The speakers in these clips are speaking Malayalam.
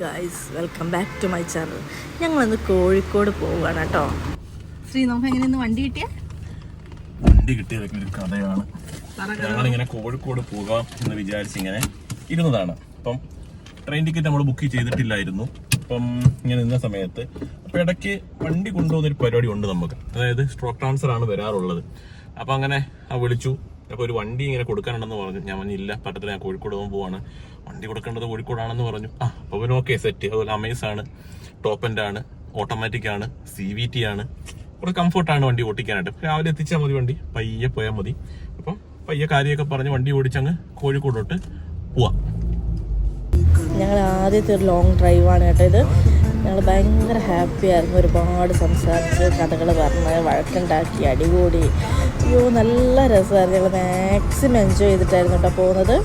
Guys welcome back to my channel ഞങ്ങളിന്ന് കോഴിക്കോട് പോവുകയാണ് കേട്ടോ. ശ്രീ നമുക്ക് എങ്ങനെ ഇന്ന് വണ്ടി കിട്ടിയ? വണ്ടി കിട്ടിയതൊക്കെ ഒരു കഥയാണ്. ഞങ്ങളിങ്ങനെ കോഴിക്കോട് പോകാം എന്ന് വിചാരിച്ച് ഇങ്ങനെ ഇരുന്നതാണ്. അപ്പം ട്രെയിൻ ടിക്കറ്റ് നമ്മൾ ബുക്ക് ചെയ്തിട്ടില്ലായിരുന്നു. അപ്പം ഇങ്ങനെ നിന്ന സമയത്ത് അപ്പം ഇടയ്ക്ക് വണ്ടി കൊണ്ടുപോകുന്ന ഒരു പരിപാടി ഉണ്ട് നമുക്ക്. അതായത് സ്ട്രോക്ക് ട്രാൻസ്ഫർ ആണ് വരാറുള്ളത്. അപ്പം അങ്ങനെ ആ വിളിച്ചു. അപ്പോൾ ഒരു വണ്ടി ഇങ്ങനെ കൊടുക്കാനുണ്ടെന്ന് പറഞ്ഞു. ഞാൻ പറഞ്ഞു ഇല്ല പറ്റത്തില്ല ഞാൻ കോഴിക്കോട് പോകാൻ പോവാണ്. വണ്ടി കൊടുക്കേണ്ടത് കോഴിക്കോടാണെന്ന് പറഞ്ഞു. ആ അപ്പോൾ പിന്നെ ഓക്കെ സെറ്റ് അതുപോലെ അമേസ് ആണ് ടോപ്പ് എൻഡ് ആണ് ഓട്ടോമാറ്റിക് ആണ് സി വി ടി ആണ്. കുറച്ച് കംഫർട്ടാണ് വണ്ടി ഓടിക്കാനായിട്ട് രാവിലെ എത്തിച്ചാൽ മതി വണ്ടി പയ്യെ പോയാൽ മതി. അപ്പം പയ്യെ കാര്യമൊക്കെ പറഞ്ഞ് വണ്ടി ഓടിച്ചങ്ങ് കോഴിക്കോടോട്ട് പോവാ. ഞങ്ങൾ ആദ്യത്തെ ഒരു ലോങ് ഡ്രൈവാണ് കേട്ടോ ഇത്. ഞങ്ങൾ ഭയങ്കര ഹാപ്പി ആയിരുന്നു. ഒരുപാട് സംസാരിച്ച് കഥകൾ പറഞ്ഞ് വഴക്കുണ്ടാക്കി അടികൂടി. അയ്യോ നല്ല രസമായിരുന്നു. ഞങ്ങൾ മാക്സിമം എൻജോയ് ചെയ്തിട്ടായിരുന്നു കേട്ടോ പോകുന്നത്.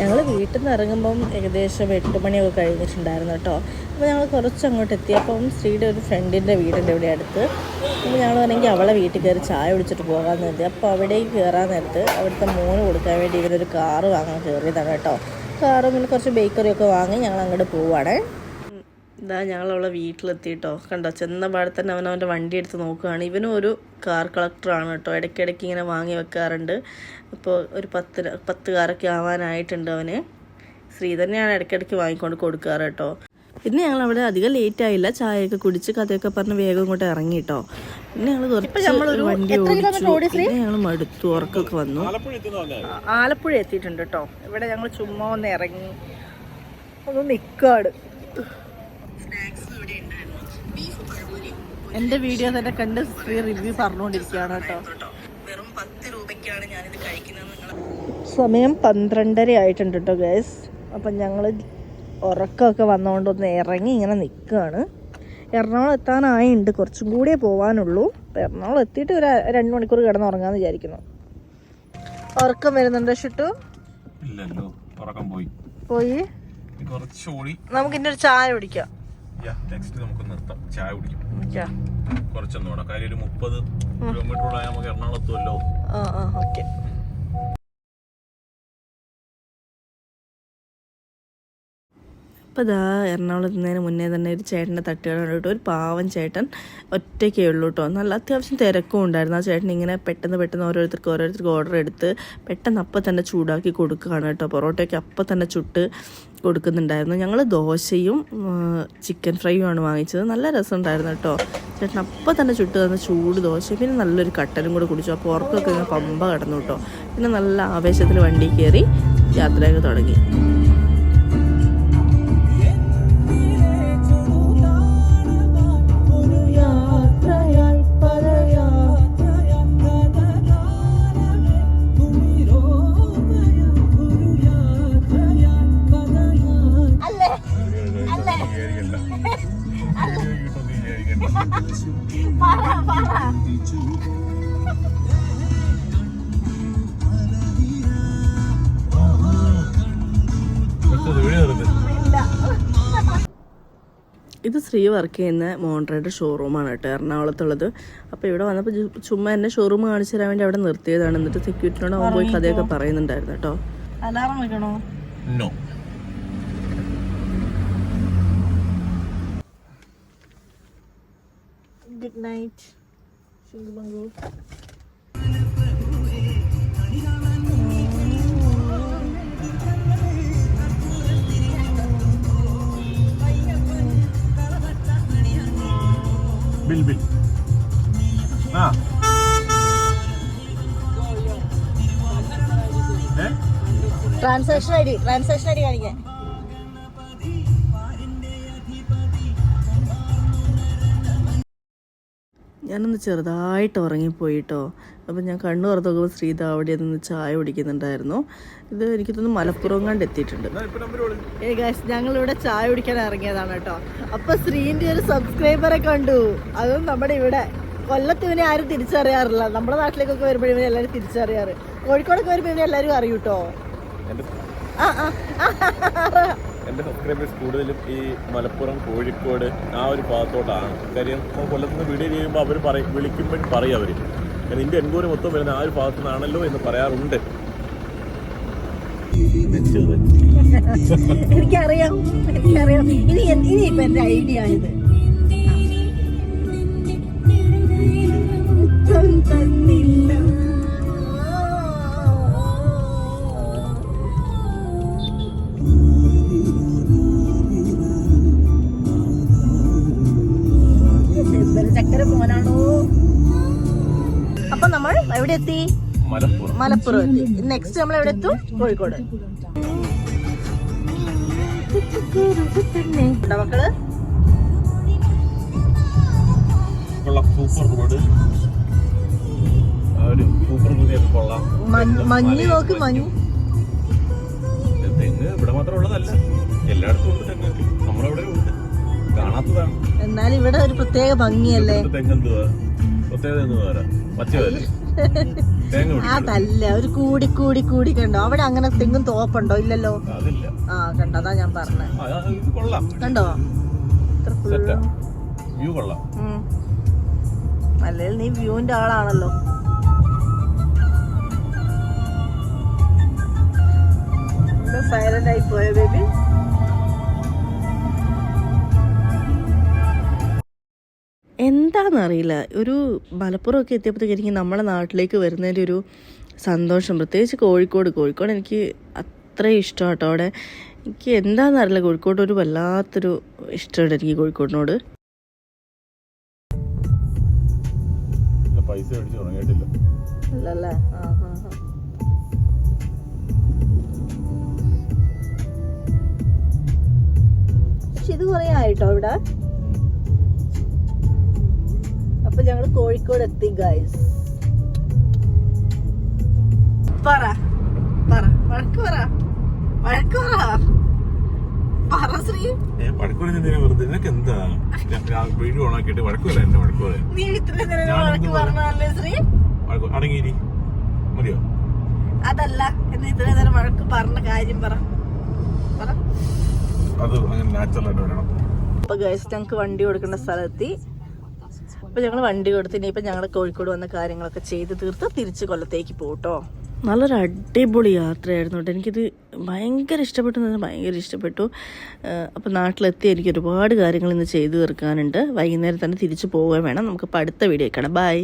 ഞങ്ങൾ വീട്ടിൽ നിന്ന് ഇറങ്ങുമ്പം ഏകദേശം എട്ട് മണിയൊക്കെ കഴിഞ്ഞിട്ടുണ്ടായിരുന്നു കേട്ടോ. അപ്പോൾ ഞങ്ങൾ കുറച്ച് അങ്ങോട്ട് എത്തിയപ്പം ശ്രീയുടെ ഒരു ഫ്രണ്ടിന്റെ വീടിന്റെ ഇവിടെ അടുത്ത്. അപ്പോൾ ഞങ്ങൾ വേണമെങ്കിൽ അവളെ വീട്ടിൽ കയറി ചായ കുടിച്ചിട്ട് പോകാമെന്ന് കരുതി അപ്പോൾ അവിടേക്ക് കയറാൻ നേരത്ത് അവിടുത്തെ മോന് കൊടുക്കാൻ വേണ്ടി ഇവരൊരു കാറ് വാങ്ങാൻ കയറിയതാണ് കേട്ടോ. കാറും പിന്നെ കുറച്ച് ബേക്കറിയൊക്കെ വാങ്ങി ഞങ്ങൾ അങ്ങോട്ട് പോവാണേ ഇതാ ഞങ്ങൾ അവളെ വീട്ടിലെത്തിയിട്ടോ. കണ്ടോ ചെന്ന പാടെ തന്നെ അവൻ അവന്റെ വണ്ടി എടുത്ത് നോക്കുകയാണ്. ഇവനും ഒരു കാർ കളക്ടറാണ് കേട്ടോ. ഇടയ്ക്കിടയ്ക്ക് ഇങ്ങനെ വാങ്ങി വെക്കാറുണ്ട്. അപ്പോൾ ഒരു പത്ത് പത്ത് കാറൊക്കെ ആവാനായിട്ടുണ്ട് അവന്. ശ്രീ തന്നെയാണ് ഇടയ്ക്കിടയ്ക്ക് വാങ്ങിക്കൊണ്ട് കൊടുക്കാറ് കേട്ടോ. ഇന്ന് ഞങ്ങൾ അവിടെ അധികം ലേറ്റ് ആയില്ല. ചായയൊക്കെ കുടിച്ച് കഥയൊക്കെ പറഞ്ഞ് വേഗം ഇങ്ങോട്ട് ഇറങ്ങി കേട്ടോ. പിന്നെ ഞങ്ങൾ കുറച്ച് വണ്ടി ഓടിച്ചു. പിന്നെ ഞങ്ങൾ മടുത്തു ഉറക്കൊക്കെ വന്നു. ആലപ്പുഴ എത്തിയിട്ടുണ്ട് കേട്ടോ. ഇവിടെ ഞങ്ങൾ ചുമ്മാ ഒന്ന് ഇറങ്ങി. ഒന്ന് നിൽക്കാട് എന്റെ വീഡിയോ തന്നെ കണ്ട് ഫ്രീ റിവ്യൂ പറഞ്ഞുകൊണ്ടിരിക്കുകയാണ് കേട്ടോ. വെറും പത്ത് രൂപയ്ക്കാണ് ഞാനിത് കഴിക്കുന്നത് സമയം പന്ത്രണ്ടര ആയിട്ടുണ്ട് കേട്ടോ ഗൈസ് അപ്പം ഞങ്ങൾ ഉറക്കമൊക്കെ വന്നുകൊണ്ട് ഒന്ന് ഇറങ്ങി ഇങ്ങനെ നിൽക്കുകയാണ് എറണാകുളം എത്താനായുണ്ട്. കുറച്ചും കൂടിയേ പോകാനുള്ളൂ അപ്പം എറണാകുളം എത്തിയിട്ട് ഒരു രണ്ട് മണിക്കൂർ കിടന്ന് ഉറങ്ങാമെന്ന് വിചാരിക്കുന്നു. ഉറക്കം വരുന്നുണ്ട് ഷിട്ടു? ഇല്ലല്ലോ ഉറക്കം പോയി. പോയി? നമുക്ക് ഇന്നൊരു ചായ കുടിക്കാം. നെക്സ്റ്റ് നമുക്ക് നിർത്താം. ചായ കുടിക്കും. കുടിക്കാം. കുറച്ചൊന്നും കൂടെ കാര്യം ഒരു മുപ്പത് കിലോമീറ്ററോളായ നമുക്ക് എറണാകുളത്തുമല്ലോ ഓക്കെ അപ്പോൾ ഇതാ എറണാകുളത്ത് നിന്നതിന് മുന്നേ തന്നെ ഒരു ചേട്ടന്റെ തട്ടുകട കണ്ടിട്ട് ഒരു പാവം ചേട്ടൻ ഒറ്റയ്ക്കേ ഉള്ളൂ കേട്ടോ നല്ല അത്യാവശ്യം തിരക്കും ഉണ്ടായിരുന്നു. ആ ചേട്ടൻ ഇങ്ങനെ പെട്ടെന്ന് പെട്ടെന്ന് ഓരോരുത്തർക്ക് ഓരോരുത്തർക്ക് ഓർഡർ എടുത്ത് പെട്ടെന്ന് അപ്പം തന്നെ ചൂടാക്കി കൊടുക്കുകയാണ് കേട്ടോ പൊറോട്ടയൊക്കെ അപ്പം തന്നെ ചുട്ട് കൊടുക്കുന്നുണ്ടായിരുന്നു. ഞങ്ങൾ ദോശയും ചിക്കൻ ഫ്രൈയും ആണ് വാങ്ങിച്ചത്. നല്ല രസമുണ്ടായിരുന്നു കേട്ടോ ചേട്ടൻ അപ്പം തന്നെ ചുട്ട് തന്ന ചൂട് ദോശ പിന്നെ നല്ലൊരു കട്ടനും കൂടെ കുടിച്ചു. അപ്പോൾ ഉറക്കമൊക്കെ ഇങ്ങനെ പമ്പ കടന്നു കേട്ടോ പിന്നെ നല്ല ആവേശത്തിൽ വണ്ടി കയറി യാത്രയൊക്കെ തുടങ്ങി. ഇത് ശ്രീ വർക്ക് ചെയ്യുന്ന മോണ്ട്രയുടെ ഷോറൂമാണ് കേട്ടോ എറണാകുളത്തുള്ളത്. അപ്പോൾ ഇവിടെ വന്നപ്പോൾ ചുമ്മാ എന്നെ ഷോറൂം കാണിച്ചു തരാൻ വേണ്ടി അവിടെ നിർത്തിയതാണ്. എന്നിട്ട് സെക്യൂരിറ്റിനോട് അവൻ പോയി കഥയൊക്കെ പറയുന്നുണ്ടായിരുന്നു കേട്ടോ. അലാറം വെക്കണോ? No good night bill bill ആ transaction I D transaction I D കാണിക്കാൻ. ഞാനൊന്ന് ചെറുതായിട്ട് ഉറങ്ങിപ്പോയി കേട്ടോ അപ്പം ഞാൻ കണ്ണു തുറന്ന് നോക്കുമ്പോൾ ശ്രീത അവിടെ നിന്ന് ചായ കുടിക്കുന്നുണ്ടായിരുന്നു. ഇത് എനിക്ക് തോന്നുന്നു മലപ്പുറം കണ്ട് എത്തിയിട്ടുണ്ട്. ഞങ്ങളിവിടെ നമ്പർ വിളി. ഏ ഞങ്ങൾ ഇവിടെ ചായ കുടിക്കാൻ ഇറങ്ങിയതാണ് കേട്ടോ. അപ്പൊ ശ്രീന്റെ ഒരു സബ്സ്ക്രൈബറെ കണ്ടു. അതും നമ്മുടെ ഇവിടെ. കൊല്ലത്ത് ഇവനെ ആരും തിരിച്ചറിയാറില്ല. നമ്മുടെ നാട്ടിലേക്കൊക്കെ വരുമ്പോൾ ഇവനെ എല്ലാവരും തിരിച്ചറിയാറ്. കോഴിക്കോടൊക്കെ വരുമ്പോൾ ഇവനെ എല്ലാവരും അറിയൂട്ടോ? ആ ആ. എന്റെ സബ്സ്ക്രൈബേഴ്സ് കൂടുതലും ഈ മലപ്പുറം കോഴിക്കോട് ആ ഒരു ഭാഗത്തോട്ടാണ്. കാര്യം നമ്മൾ കൊല്ലത്ത് നിന്ന് വീഡിയോ ചെയ്യുമ്പോൾ അവർ പറയും വിളിക്കുമ്പോൾ പറയും അവർ കാരണം ഇന്ത്യ എൻക്വയറി മൊത്തം വരുന്ന ആ ഒരു ഭാഗത്തു നിന്നാണല്ലോ എന്ന് പറയാറുണ്ട്. എനിക്കറിയാം എനിക്കറിയാം. ഇനി ഇനി ഇപ്പം എന്റെ ഐഡിയ ആയത്. എവിടെ എത്തി മലപ്പുറം എത്തി. നെക്സ്റ്റ് നമ്മൾ എവിടെ എത്തും കോഴിക്കോട് മക്കൾ മഞ്ഞ് നോക്ക് മഞ്ഞ്. തെങ്ങ് ഇവിടെ മാത്രം ഉള്ളതല്ല. എല്ലായിടത്തും ഉണ്ട് തെങ്ങൊക്കെ നമ്മളവിടെ ഉണ്ട്. കാണാത്തതാണ്. എന്നാലും ഇവിടെ ഒരു പ്രത്യേക ഭംഗിയല്ലേ? തെങ്ങ് എന്തുവാ? പ്രത്യേകത എന്ന് പറയാം പച്ചയല്ലേ? ആ പിടിക്കണം തല്ല ഒരു കൂടി കൂടി കൂടി കണ്ടോ? അവിടെ അങ്ങനെ തെങ്ങും തോപ്പുണ്ടോ? ഇല്ലല്ലോ? അതില്ല. ആ കണ്ടോ? അതാ ഞാൻ പറഞ്ഞത് കണ്ടോ. അല്ലെങ്കിൽ നീ വ്യൂവിന്റെ ആളാണല്ലോ. സൈലന്റ് ആയി പോയ ബേബി എന്താണെന്നറിയില്ല ഒരു മലപ്പുറമൊക്കെ എത്തിയപ്പോഴത്തേക്ക് നമ്മളെ നാട്ടിലേക്ക് വരുന്നതിന്റെ ഒരു സന്തോഷം. പ്രത്യേകിച്ച് കോഴിക്കോട്. കോഴിക്കോട് എനിക്ക് അത്ര ഇഷ്ടം കേട്ടോ അവിടെ എനിക്ക് എന്താണെന്നറിയില്ല കോഴിക്കോട് ഒരു വല്ലാത്തൊരു ഇഷ്ടമുണ്ട് എനിക്ക് കോഴിക്കോടിനോട്. പൈസ മേടിച്ച് തുടങ്ങിയിട്ടില്ല അല്ലല്ലേ? ആ ഹാ ഹാ പക്ഷെ ഇത് കുറേ ആയിട്ടോ ഇവിടെ? അപ്പൊ ഞങ്ങൾ കോഴിക്കോട് എത്തി ഗൈസ് പറ. പറ. വഴക്ക് പറ. വഴക്ക് പറ. ശ്രീ. നീ വഴക്ക് പറഞ്ഞല്ലേ ശ്രീ? അതല്ല എന്ന് ഇത്ര നേരം വഴക്ക് പറഞ്ഞ കാര്യം പറ. അപ്പൊ ഗൈസ് ഞങ്ങൾക്ക് വണ്ടി കൊടുക്കേണ്ട സ്ഥലത്തെത്തി അപ്പൊ ഞങ്ങൾ വണ്ടി കൊടുത്ത് ഇനിയിപ്പോൾ ഞങ്ങൾ കോഴിക്കോട് വന്ന കാര്യങ്ങളൊക്കെ ചെയ്ത് തീർത്ത് തിരിച്ച് കൊല്ലത്തേക്ക് പോട്ടോ നല്ലൊരു അടിപൊളി യാത്രയായിരുന്നു കേട്ടോ. എനിക്കിത് ഭയങ്കര ഇഷ്ടപ്പെട്ടു എന്ന് ഭയങ്കര ഇഷ്ടപ്പെട്ടു. അപ്പോൾ നാട്ടിലെത്തി എനിക്ക് ഒരുപാട് കാര്യങ്ങൾ ഇന്ന് ചെയ്തു തീർക്കാനുണ്ട്. വൈകുന്നേരം തന്നെ തിരിച്ചു പോവുകയും വേണം. നമുക്ക് അടുത്ത വീഡിയോ കാണാം. ബൈ